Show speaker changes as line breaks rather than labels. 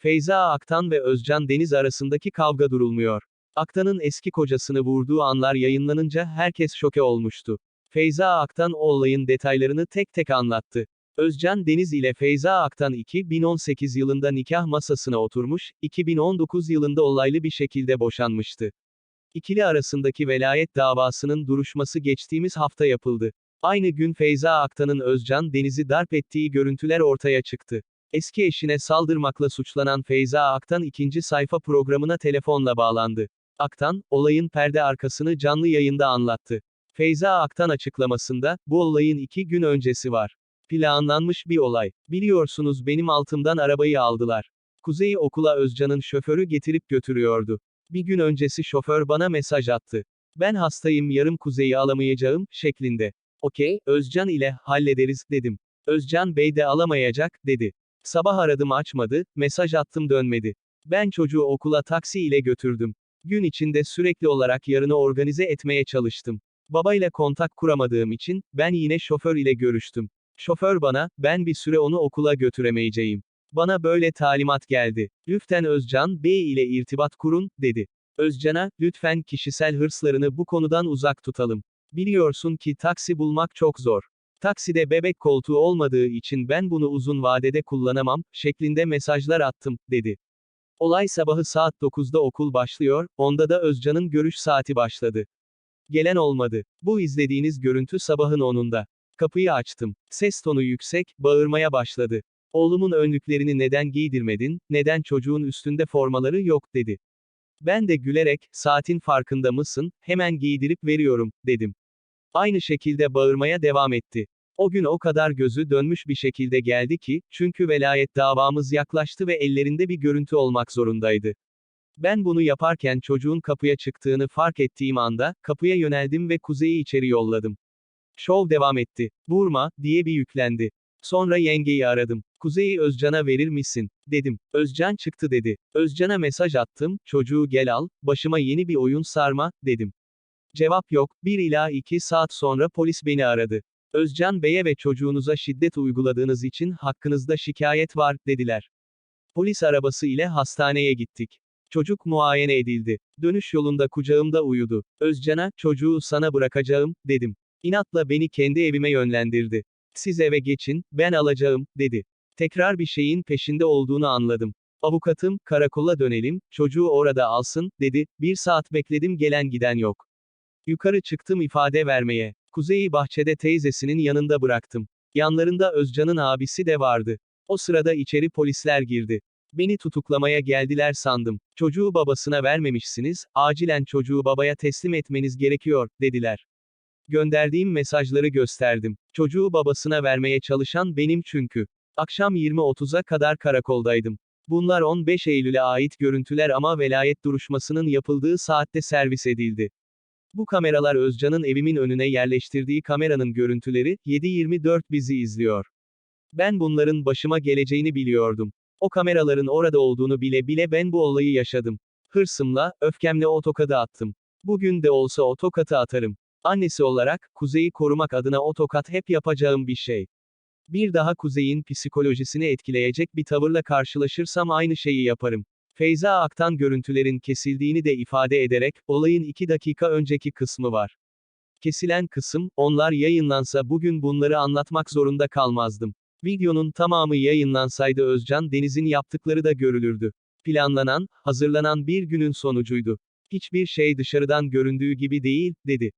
Feyza Aktan ve Özcan Deniz arasındaki kavga durulmuyor. Aktan'ın eski kocasını vurduğu anlar yayınlanınca herkes şoke olmuştu. Feyza Aktan olayın detaylarını tek tek anlattı. Özcan Deniz ile Feyza Aktan 2018 yılında nikah masasına oturmuş, 2019 yılında olaylı bir şekilde boşanmıştı. İkili arasındaki velayet davasının duruşması geçtiğimiz hafta yapıldı. Aynı gün Feyza Aktan'ın Özcan Deniz'i darp ettiği görüntüler ortaya çıktı. Eski eşine saldırmakla suçlanan Feyza Aktan ikinci sayfa programına telefonla bağlandı. Aktan, olayın perde arkasını canlı yayında anlattı. Feyza Aktan açıklamasında, bu olayın iki gün öncesi var. Planlanmış bir olay. Biliyorsunuz benim altımdan arabayı aldılar. Kuzey'i okula Özcan'ın şoförü getirip götürüyordu. Bir gün öncesi şoför bana mesaj attı. Ben hastayım yarım Kuzey'i alamayacağım, şeklinde. Okey, Özcan ile hallederiz, dedim. Özcan Bey de alamayacak, dedi. Sabah aradım açmadı, mesaj attım dönmedi. Ben çocuğu okula taksi ile götürdüm. Gün içinde sürekli olarak yarını organize etmeye çalıştım. Babayla kontak kuramadığım için, ben yine şoför ile görüştüm. Şoför bana, ben bir süre onu okula götüremeyeceğim. Bana böyle talimat geldi. Lütfen Özcan Bey ile irtibat kurun, dedi. Özcan'a, lütfen kişisel hırslarını bu konudan uzak tutalım. Biliyorsun ki taksi bulmak çok zor. Takside bebek koltuğu olmadığı için ben bunu uzun vadede kullanamam, şeklinde mesajlar attım, dedi. Olay sabahı saat 9'da okul başlıyor, onda da Özcan'ın görüş saati başladı. Gelen olmadı. Bu izlediğiniz görüntü sabahın 10'unda. Kapıyı açtım. Ses tonu yüksek, bağırmaya başladı. Oğlumun önlüklerini neden giydirmedin, neden çocuğun üstünde formaları yok, dedi. Ben de gülerek, saatin farkında mısın, hemen giydirip veriyorum, dedim. Aynı şekilde bağırmaya devam etti. O gün o kadar gözü dönmüş bir şekilde geldi ki, çünkü velayet davamız yaklaştı ve ellerinde bir görüntü olmak zorundaydı. Ben bunu yaparken çocuğun kapıya çıktığını fark ettiğim anda, kapıya yöneldim ve Kuzey'i içeri yolladım. Şov devam etti. Vurma, diye bir yüklendi. Sonra yengeyi aradım. Kuzey'i Özcan'a verir misin? Dedim. Özcan çıktı dedi. Özcan'a mesaj attım, çocuğu gel al, başıma yeni bir oyun sarma, dedim. Cevap yok, 1 ila 2 saat sonra polis beni aradı. Özcan Bey'e ve çocuğunuza şiddet uyguladığınız için hakkınızda şikayet var, dediler. Polis arabası ile hastaneye gittik. Çocuk muayene edildi. Dönüş yolunda kucağımda uyudu. Özcan'a, çocuğu sana bırakacağım, dedim. İnatla beni kendi evime yönlendirdi. Siz eve geçin, ben alacağım, dedi. Tekrar bir şeyin peşinde olduğunu anladım. Avukatım, karakola dönelim, çocuğu orada alsın, dedi. Bir saat bekledim gelen giden yok. Yukarı çıktım ifade vermeye. Kuzey'i bahçede teyzesinin yanında bıraktım. Yanlarında Özcan'ın abisi de vardı. O sırada içeri polisler girdi. Beni tutuklamaya geldiler sandım. Çocuğu babasına vermemişsiniz, acilen çocuğu babaya teslim etmeniz gerekiyor, dediler. Gönderdiğim mesajları gösterdim. Çocuğu babasına vermeye çalışan benim çünkü. Akşam 20.30'a kadar karakoldaydım. Bunlar 15 Eylül'e ait görüntüler ama velayet duruşmasının yapıldığı saatte servis edildi. Bu kameralar Özcan'ın evimin önüne yerleştirdiği kameranın görüntüleri, 7-24 bizi izliyor. Ben bunların başıma geleceğini biliyordum. O kameraların orada olduğunu bile bile ben bu olayı yaşadım. Hırsımla, öfkemle o tokadı attım. Bugün de olsa o tokatı atarım. Annesi olarak, Kuzey'i korumak adına o tokat hep yapacağım bir şey. Bir daha Kuzey'in psikolojisini etkileyecek bir tavırla karşılaşırsam aynı şeyi yaparım. Feyza Aktan görüntülerin kesildiğini de ifade ederek, olayın iki dakika önceki kısmı var. Kesilen kısım, onlar yayınlansa bugün bunları anlatmak zorunda kalmazdım. Videonun tamamı yayınlansaydı Özcan Deniz'in yaptıkları da görülürdü. Planlanan, hazırlanan bir günün sonucuydu. Hiçbir şey dışarıdan göründüğü gibi değil, dedi.